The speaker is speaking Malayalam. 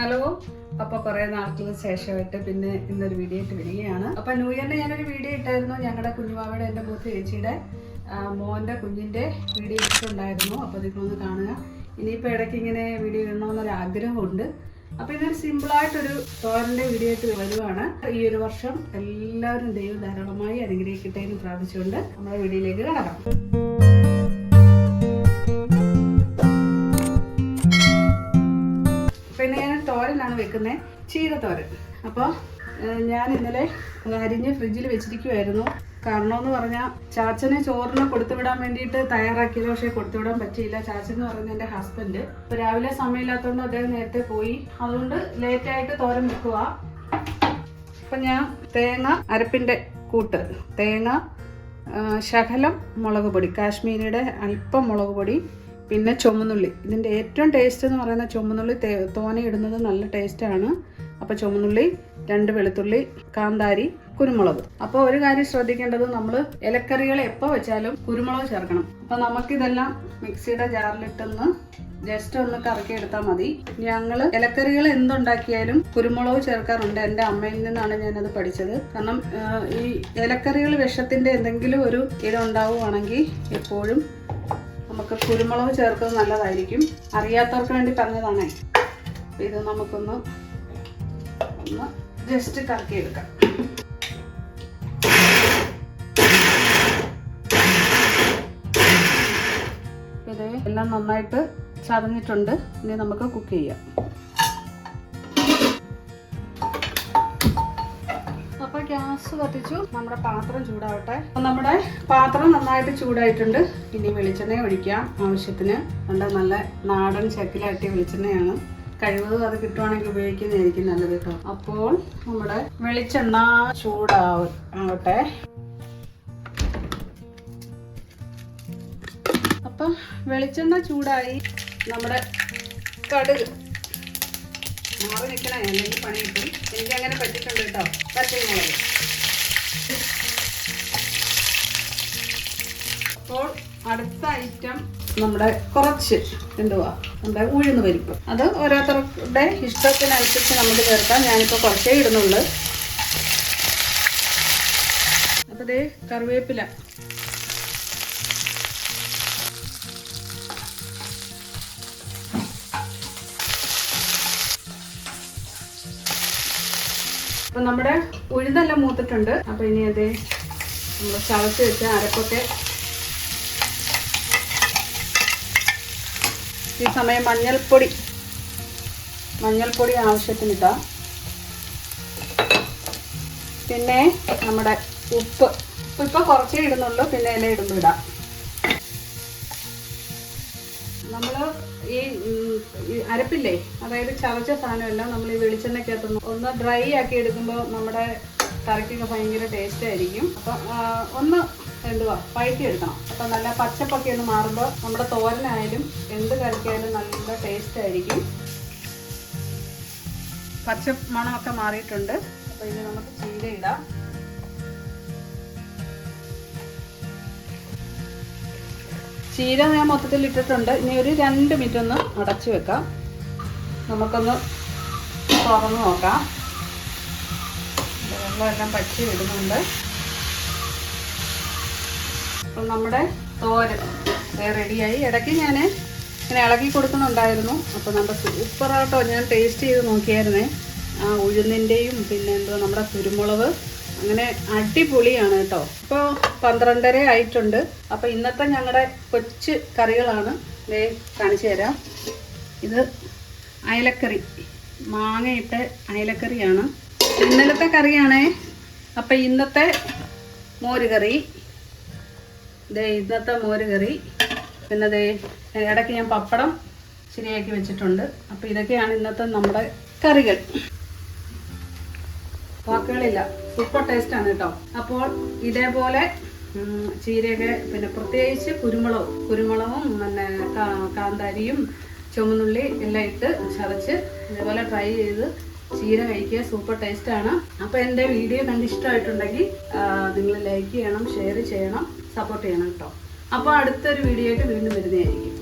ഹലോ. അപ്പൊ കുറെ നാൾക്ക് ശേഷമായിട്ട് പിന്നെ ഇന്നൊരു വീഡിയോ ഇട്ട് വരികയാണ്. അപ്പൊ ന്യൂ ഇയറിന് ഞാനൊരു വീഡിയോ ഇട്ടായിരുന്നു. ഞങ്ങളുടെ കുഞ്ഞുമാവയുടെ എന്റെ മൂത്ത ചേച്ചിയുടെ മോന്റെ കുഞ്ഞിന്റെ വീഡിയോ ഇട്ടിട്ടുണ്ടായിരുന്നു. അപ്പൊ നിങ്ങളൊന്ന് കാണുക. ഇനിയിപ്പോൾ ഇടയ്ക്ക് ഇങ്ങനെ വീഡിയോ ഇടണമെന്നൊരു ആഗ്രഹമുണ്ട് അപ്പൊ ഇതൊരു സിമ്പിളായിട്ടൊരു തോരന്റെ വീഡിയോ ആയിട്ട് വരുവാണ്. ഈ ഒരു വർഷം എല്ലാവരും ദൈവം ധാരാളമായി അനുഗ്രഹിക്കട്ടെ എന്ന് പ്രാർത്ഥിച്ചുകൊണ്ട് നമ്മുടെ വീഡിയോയിലേക്ക് കടക്കാം. തോരനാണ് വെക്കുന്നത് ചീരത്തോരൻ അപ്പോൾ ഞാൻ ഇന്നലെ അരിഞ്ഞ് ഫ്രിഡ്ജിൽ വെച്ചിരിക്കുമായിരുന്നു കാരണം എന്ന് പറഞ്ഞാൽ ചാച്ചനെ ചോറിന് കൊടുത്തു വിടാൻ വേണ്ടിയിട്ട് തയ്യാറാക്കിയത് പക്ഷേ കൊടുത്തു വിടാൻ പറ്റിയില്ല. ചാച്ചൻ എന്ന് പറയുന്നത് എന്റെ ഹസ്ബൻഡ് ഇപ്പോൾ രാവിലെ സമയമില്ലാത്തതുകൊണ്ട് അദ്ദേഹം നേരത്തെ പോയി. അതുകൊണ്ട് ലേറ്റായിട്ട് തോരൻ വെക്കുക അപ്പം ഞാൻ തേങ്ങ അരപ്പിന്റെ കൂട്ട്. തേങ്ങ ശകലം മുളക് പൊടി. കാശ്മീരിയുടെ അല്പം മുളക് പൊടി. പിന്നെ ചുമന്നുള്ളി. ഇതിന്റെ ഏറ്റവും ടേസ്റ്റ് എന്ന് പറയുന്ന ചുമന്നുള്ളി തോന ഇടുന്നത് നല്ല ടേസ്റ്റാണ് അപ്പോൾ ചുമന്നുള്ളി രണ്ട് വെളുത്തുള്ളി കാന്താരി കുരുമുളക്. അപ്പോൾ ഒരു കാര്യം ശ്രദ്ധിക്കേണ്ടത് നമ്മൾ ഇലക്കറികൾ എപ്പോൾ വെച്ചാലും കുരുമുളക് ചേർക്കണം. അപ്പോൾ നമുക്കിതെല്ലാം മിക്സിയുടെ ജാറിലിട്ടൊന്ന് ജസ്റ്റ് ഒന്ന് കറക്കി എടുത്താൽ മതി. ഞങ്ങൾ ഇലക്കറികൾ എന്തുണ്ടാക്കിയാലും കുരുമുളക് ചേർക്കാറുണ്ട്. എന്റെ അമ്മയിൽ നിന്നാണ് ഞാനത് പഠിച്ചത്. കാരണം ഈ ഇലക്കറികൾ വിഷത്തിന്റെ എന്തെങ്കിലും ഒരു ഇതുണ്ടാവുകയാണെങ്കിൽ എപ്പോഴും നമുക്ക് കുരുമുളക് ചേർക്കുന്നത് നല്ലതായിരിക്കും. അറിയാത്തവർക്ക് വേണ്ടി പറഞ്ഞതാണേ. അപ്പം ഇത് നമുക്കൊന്ന് ഒന്ന് ജസ്റ്റ് കറക്കിയെടുക്കാം. ഇത് എല്ലാം നന്നായിട്ട് ചതഞ്ഞിട്ടുണ്ട്. ഇനി നമുക്ക് കുക്ക് ചെയ്യാം. ഗ്യാസ് കത്തിച്ചു. നമ്മുടെ പാത്രം ചൂടാവട്ടെ. നമ്മുടെ പാത്രം നന്നായിട്ട് ചൂടായിട്ടുണ്ട്. ഇനി വെളിച്ചെണ്ണ ഒഴിക്കാം ആവശ്യത്തിന്. നല്ല നല്ല നാടൻ ചക്കിലാട്ടിയ വെളിച്ചെണ്ണയാണ്. കഴിവതും അത് കിട്ടുവാണെങ്കിൽ ഉപയോഗിക്കുന്നതായിരിക്കും നല്ലത് കേട്ടോ. അപ്പോൾ നമ്മുടെ വെളിച്ചെണ്ണ ചൂടാവട്ടെ അപ്പം വെളിച്ചെണ്ണ ചൂടായി. നമ്മുടെ കടുക് മാറി നിൽക്കണേ അല്ലെങ്കിൽ പണി കിട്ടും. എനിക്ക് അങ്ങനെ പറ്റിയിട്ടുണ്ട് കേട്ടോ. പച്ചമുളക്. അപ്പോൾ അടുത്ത ഐറ്റം നമ്മുടെ കുറച്ച് എന്തുവാ? നമ്മുടെ ഉഴുന്ന് പരിപ്പ്. അത് ഓരോരുത്തരുടെ ഇഷ്ടത്തിനനുസരിച്ച് നമ്മൾ ചേർക്കാം. ഞാനിപ്പോൾ കുറച്ചേ ഇടുന്നുള്ളൂ. അപ്പോൾ ദേ കറിവേപ്പില. അപ്പൊ നമ്മുടെ ഉഴുതെല്ലാം മൂത്തിട്ടുണ്ട്. അപ്പൊ ഇനി അത് നമ്മൾ ചവച്ച് വെച്ച അരപ്പൊക്കെ ഈ സമയം മഞ്ഞൾപ്പൊടി മഞ്ഞൾപ്പൊടി ആവശ്യത്തിന് ഇടാം പിന്നെ നമ്മുടെ ഉപ്പ്. ഉപ്പ് കുറച്ചേ ഇടുന്നുള്ളൂ പിന്നെ ഇല ഇടുമ്പോൾ ഇടാം. നമ്മൾ ഈ അരപ്പില്ലേ? അതായത് ചവച്ച സാധനമെല്ലാം നമ്മൾ ഈ വെളിച്ചെണ്ണയ്ക്കകത്ത് ഒന്ന് ഡ്രൈ ആക്കി എടുക്കുമ്പോൾ നമ്മുടെ കറിക്കൊക്കെ ഭയങ്കര ടേസ്റ്റ് ആയിരിക്കും. അപ്പം ഒന്ന് എന്തുവാ വഴറ്റി എടുക്കണം. അപ്പം നല്ല പച്ചപ്പൊക്കെ ഒന്ന് മാറുമ്പോൾ നമ്മുടെ തോരനായാലും എന്ത് കറിക്കായാലും നല്ല ടേസ്റ്റ് ആയിരിക്കും. പച്ച മണമൊക്കെ മാറിയിട്ടുണ്ട്. അപ്പോൾ ഇത് നമുക്ക് ചീര ഇടാം ചീര ഞാൻ മൊത്തത്തിൽ ഇട്ടിട്ടുണ്ട്. ഇനി ഒരു രണ്ട് മിനിറ്റ് ഒന്ന് അടച്ചു വെക്കാം. നമുക്കൊന്ന് തുറന്ന് നോക്കാം. വെള്ളമെല്ലാം പച്ചി വിടുന്നുണ്ട് അപ്പം നമ്മുടെ തോരൻ റെഡിയായി. ഇടയ്ക്ക് ഞാൻ ഇങ്ങനെ ഇളക്കി കൊടുക്കുന്നുണ്ടായിരുന്നു. അപ്പോൾ നമ്മുടെ സൂപ്പറായിട്ടോ ഞാൻ ടേസ്റ്റ് ചെയ്ത് നോക്കിയായിരുന്നേ. ആ ഉഴുന്നിന്റെയും പിന്നെ എന്തോ നമ്മുടെ കുരുമുളക് അങ്ങനെ അടിപൊളിയാണ് കേട്ടോ. ഇപ്പോൾ പന്ത്രണ്ടര ആയിട്ടുണ്ട്. അപ്പോൾ ഇന്നത്തെ ഞങ്ങളുടെ കൊച്ചു കറികളാണ്. ദേ കാണിച്ചു തരാം. ഇത് അയലക്കറി. മാങ്ങയിട്ട് അയലക്കറിയാണ്. ഇന്നലത്തെ കറിയാണേ. അപ്പം ഇന്നത്തെ മോര് കറി ദേ ഇന്നത്തെ മോര് കറി പിന്നെ ദേ ഇടയ്ക്ക് ഞാൻ പപ്പടം ശരിയാക്കി വെച്ചിട്ടുണ്ട്. അപ്പോൾ ഇതൊക്കെയാണ് ഇന്നത്തെ നമ്മുടെ കറികൾ. വാക്കുകളില്ല. സൂപ്പർ ടേസ്റ്റ് ആണ് കേട്ടോ അപ്പോൾ ഇതേപോലെ ചീരയൊക്കെ പിന്നെ പ്രത്യേകിച്ച് കുരുമുളകും കുരുമുളകും പിന്നെ കാന്താരിയും ചുമന്നുള്ളി എല്ലാം ഇട്ട് ചതച്ച് ഇതേപോലെ ട്രൈ ചെയ്ത് ചീര കഴിക്കുക സൂപ്പർ ടേസ്റ്റ് ആണ്. അപ്പോൾ എന്റെ വീഡിയോ കണ്ട് ഇഷ്ടമായിട്ടുണ്ടെങ്കിൽ നിങ്ങൾ ലൈക്ക് ചെയ്യണം ഷെയർ ചെയ്യണം സപ്പോർട്ട് ചെയ്യണം കേട്ടോ അപ്പോൾ അടുത്തൊരു വീഡിയോ ആയിട്ട് വീണ്ടും വരുന്നതായിരിക്കും.